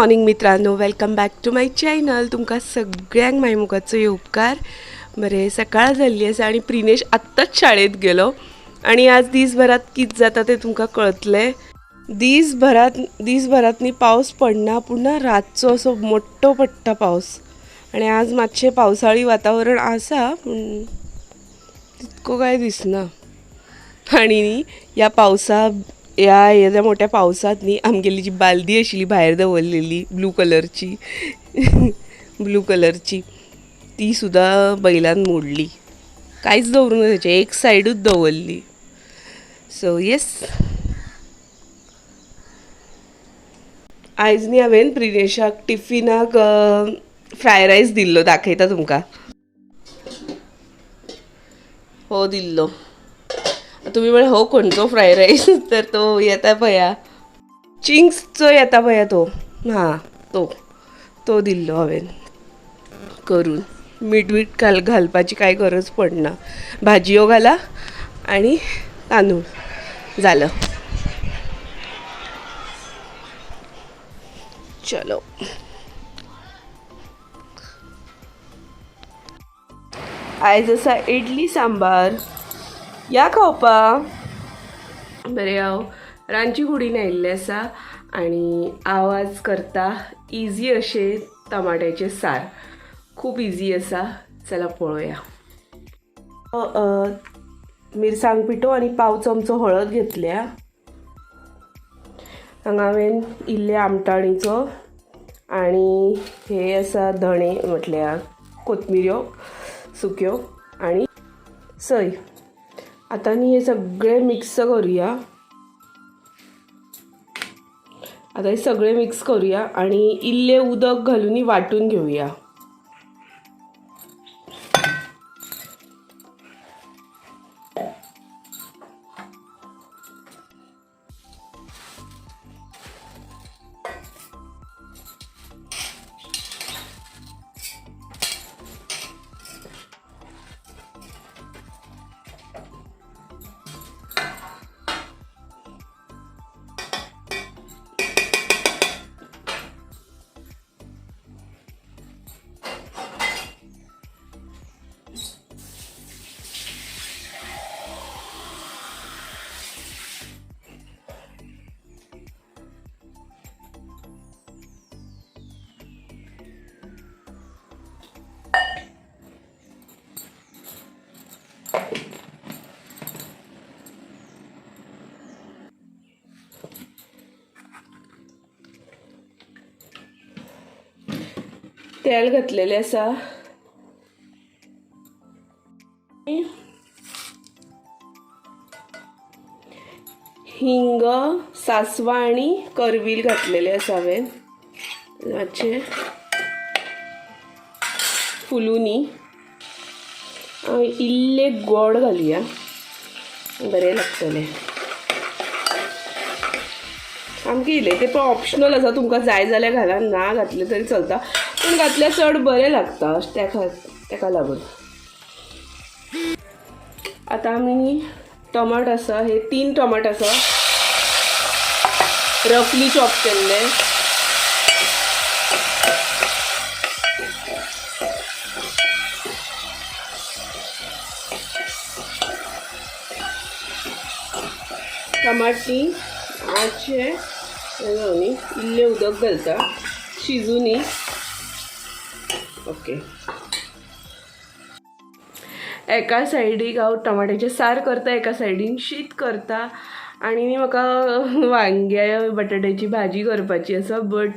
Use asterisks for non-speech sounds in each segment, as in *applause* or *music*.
Morning मित्रांनो. Welcome back to my channel तुमकां सगळ्यांक मायमुखाचो उपकार. बरें सकाळ जाल्ली आसा आनी प्रिनेश आत्ताच शाळेत गेलो. आणि आज दिसभरात कित जाता तें तुमकां कळतलें दिसभरात दिसभरात न्ही पावस पडना. पूण रातचो असो मोठ्ठो पडटा पावस आणि आज मातशें पावसाळी वातावरण आसा. पूण तितको काय दिसना. आणि न्ही ह्या पावसा ह्या येद्या मोठ्या पावसात न्ही आमगेली जी बालदी आशिल्ली भायर दवरलेली ब्लू कलरची ब्लू कलरची ती सुद्दां बैलान मोडली. कांयच दवरूंक ना तेचे एक सायडूच दवरली. सो येस आयज न्ही हांवें प्रिनेशाक टिफिनाक फ्राय रायस दिल्लो दाखयता तुमकां. हो दिल्लो. तुम्ही म्हळे हो कोणतो फ्राईड रायस *laughs* तर तो येता पया चिंग्सचो येता पया तो. हां तो. तो दिल्लो हांवें करून. मीठ मीठ घाल घालपाची कांय गरज पडना. भाजयो घाला आनी तांदूळ. झालं. चलो. आयज आसा इडली सांबार या खावपाक बरें हांव रांदची कुडीन आयिल्लें आसा आनी आवाज करता इजी अशें टमाट्याचें सार. खूब इजी आसा चला पळोवया मिरसांग पिठो आनी पाव चमचो हळद घेतल्या. हांगा हांवें इल्ले आमटाणीचो आनी हे आसा धणे म्हटल्यार कोथमिऱ्यो सुक्यो आनी सय आतां न्ही हे सगळें मिक्स करुया. आतां हे सगळें मिक्स करुया आनी इल्लें उदक घालून वांटून घेवया तेल घातलेले आसा हिंग सासवां आनी करवील घातलेले आसा हांवें मातशें फुलुनी इल्ले गोड घालुया. बरें लागतलें. सामकें इल्लें तें पण ऑप्शनल आसा तुमकां जाय जाल्यार घाला ना घातलें तरी चलता. पूण घातल्यार चड बरें लागता त्या तेका ताका लागून आतां आमी न्ही टमाट आसा हे तीन टमाट आसा रफली चॉप केल्ले. टमाटी आठशे न्ही इल्लें उदक घालता शिजूनी ओके. एका सायडीक हांव टमाट्याचें सार करता एका सायडीन शीत करता. आनी म्हाका वांग्या बटाट्याची भाजी करपाची आसा बट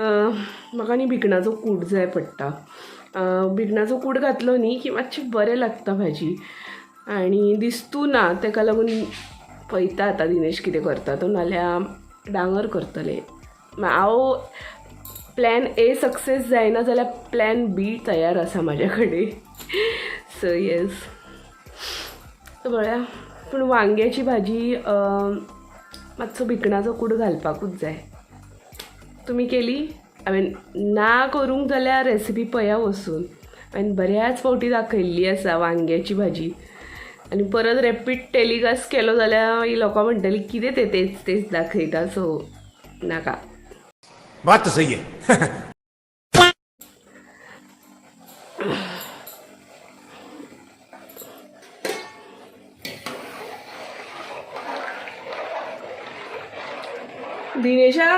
म्हाका न्ही भिकणाचो कूड जाय पडटा. भिकणाचो कूड घातलो न्ही की मातशें बरें लागता भाजी. आनी दिसतू ना ताका लागून पळयता आतां दिनेश कितें करता तो नाल्यार डांगर करतले. हांव प्लॅन ए सक्सेस जायना जाल्यार प्लॅन बी तयार आसा म्हाज्या कडेन सो येस बळ्या पूण वांग्याची भाजी मातसो भिकणाचो कूड घालपाकूच जाय. तुमी केली? हांवें ना करूंक जाल्यार रेसिपी पया वचून हांवें बऱ्याच फावटी दाखयल्ली आसा वांग्याची भाजी. आनी परत रेपीड टेलिकास्ट केलो जाल्यार ही लोकां म्हणटली कितें तें तेच तेच दाखयता सो नाका. बात तो सही है दिनेशा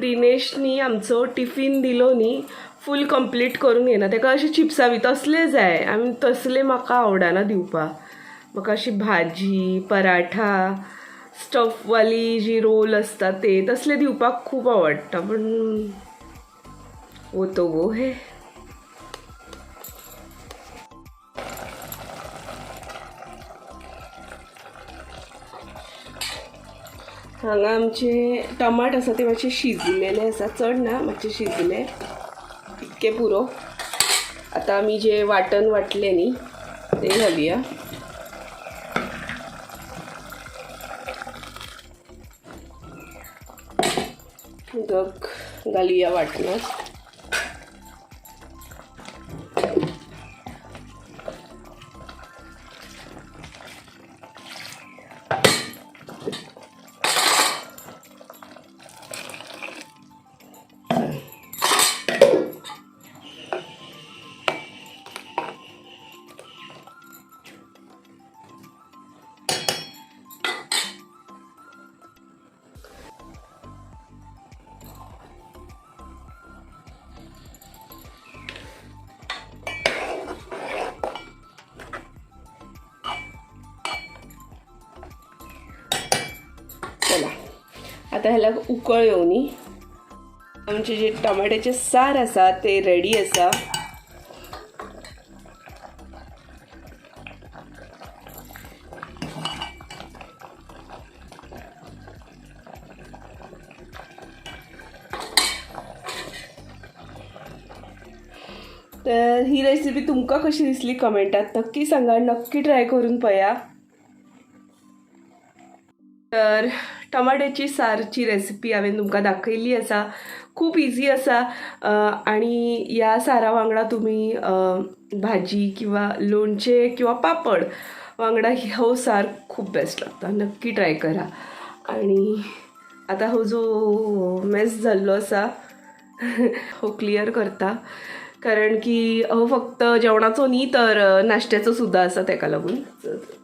त्रिनेशनी आमचो टिफीन दिलो न्ही फूल कंप्लीट करून घेना तेका अशी चिप्सां बी तसले जाय आमी तसले म्हाका आवडना दिवपाक म्हाका अशी भाजी पराठा स्टफवाली जी रोल असतात ते तसले दिवपाक खूप आवडटा पण तो गो हे. हांगा आमचे टमाट आसा ते मातशे शिजलेले आसा चड ना मातशे शिजले. इतके पुरो. आतां आमी जे वाटण वाटले न्ही ते घालुया. उदक घालुया वाटणात आता ह्याला उकळ येवनी आमचे जे टमाट्याचे सार आसा ते रेडी आसा तर ही रेसिपी तुमकां कशी दिसली कमेंटात नक्की सांगा नक्की ट्राय करून पळया तर टमाट्याची सारची रेसिपी हांवें तुमकां दाखयिल्ली आसा खूब इजी आसा आनी ह्या सारा वांगडा तुमी भाजी किंवा लोणचें किंवा पापड वांगडा हो सार खूप बेस्ट लागता. नक्की ट्राय करा. आणि आता हो जो मेस जाल्लो आसा हो क्लियर करता. कारण की हो फक्त जेवणाचो न्ही तर नाश्त्याचो सुद्धा आसा तेका लागून.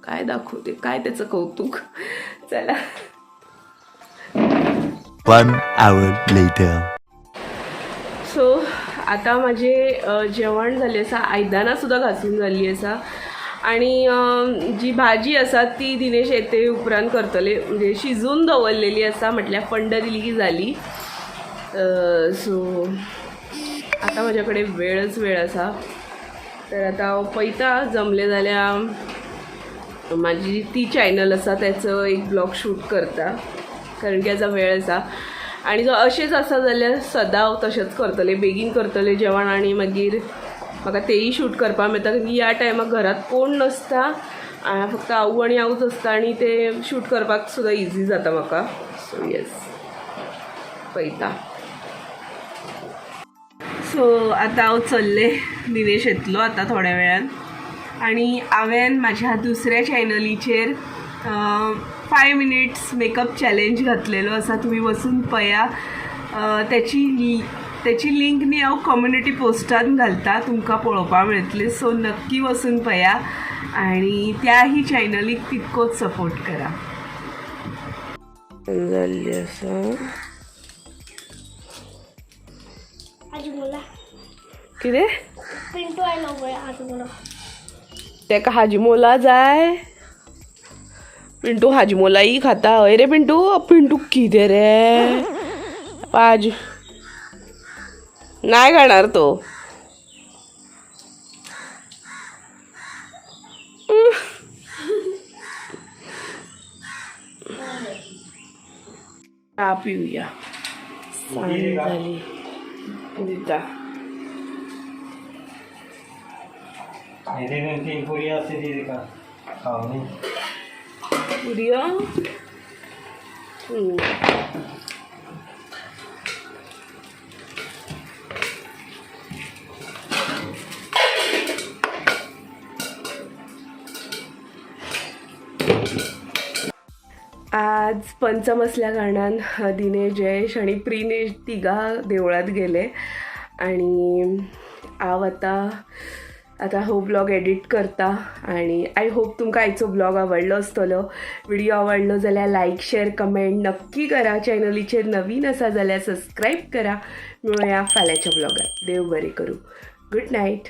काय दाखवते? काय त्याचं कौतुक? चला. वन आवर लेटर सो आता माझे जेवण झाले आसा आयदाना सुद्दां घासून झाली आसा आणि जी भाजी आसा ती दिनेश येते उपरांत करतले. म्हणजे शिजून दवरलेली आसा म्हटल्यार फंड दिली की जाली सो आता म्हज्या कडेन वेळच वेळ आसा तर आता हांव पळयतां जमले जाल्यार माझी ती चॅनल आसा त्याचं एक ब्लॉग शूट करता. कारण की याचा वेळ आसा आणि जर अशेंच आसा जाल्यार सदां हांव तशेंच करतलें बेगीन करतलें जेवण आनी मागीर म्हाका तेयी शूट करपाक मेळटा कारण की ह्या टायमाक घरात कोण नसता फक्त आवू आनी हांवूच आसता आनी ते शूट करपाक सुद्दां इजी जाता म्हाका. सो येस पळयता सो आतां हांव चल्लें. दिनेश येतलो आतां थोड्या वेळान. आणि हांवें म्हाज्या दुसऱ्या चॅनलीचेर फाय मिनिट्स मेकअप चॅलेंज घातलेलो आसा तुमी वचून पळया अ, त्याची लि- त्याची लिंक न्ही हांव कम्युनिटी पोस्टान घालता. तुमकां पळोवपाक मेळटलें सो नक्की वचून पळया आणि त्याही चॅनलीक तितकोच सपोर्ट करा. जाल्ली आसा कितें तेका हाजमोला जाय पिंटू हाजमोलाई खाता हय रे पिंटू पिंटू कितें रे हाज नाही खाणार तो। चहा पिऊया। झाली दिता व्हिडिओ hmm. आज पंचम असल्या कारणान दिनेश जयेश आणि प्रिनेश तिघा देवळात गेले आणि आव आता आतां हो ब्लॉग एडिट करता आणि आय होप तुमकां आयचो ब्लॉग आवडलो आसतलो व्हिडिओ आवडलो जाल्यार लायक शेअर कमेंट नक्की करा. चॅनलीचेर नवीन आसा जाल्यार सबस्क्राईब करा. मेळुया फाल्यांच्या ब्लॉगात. देव बरें करूं. Good night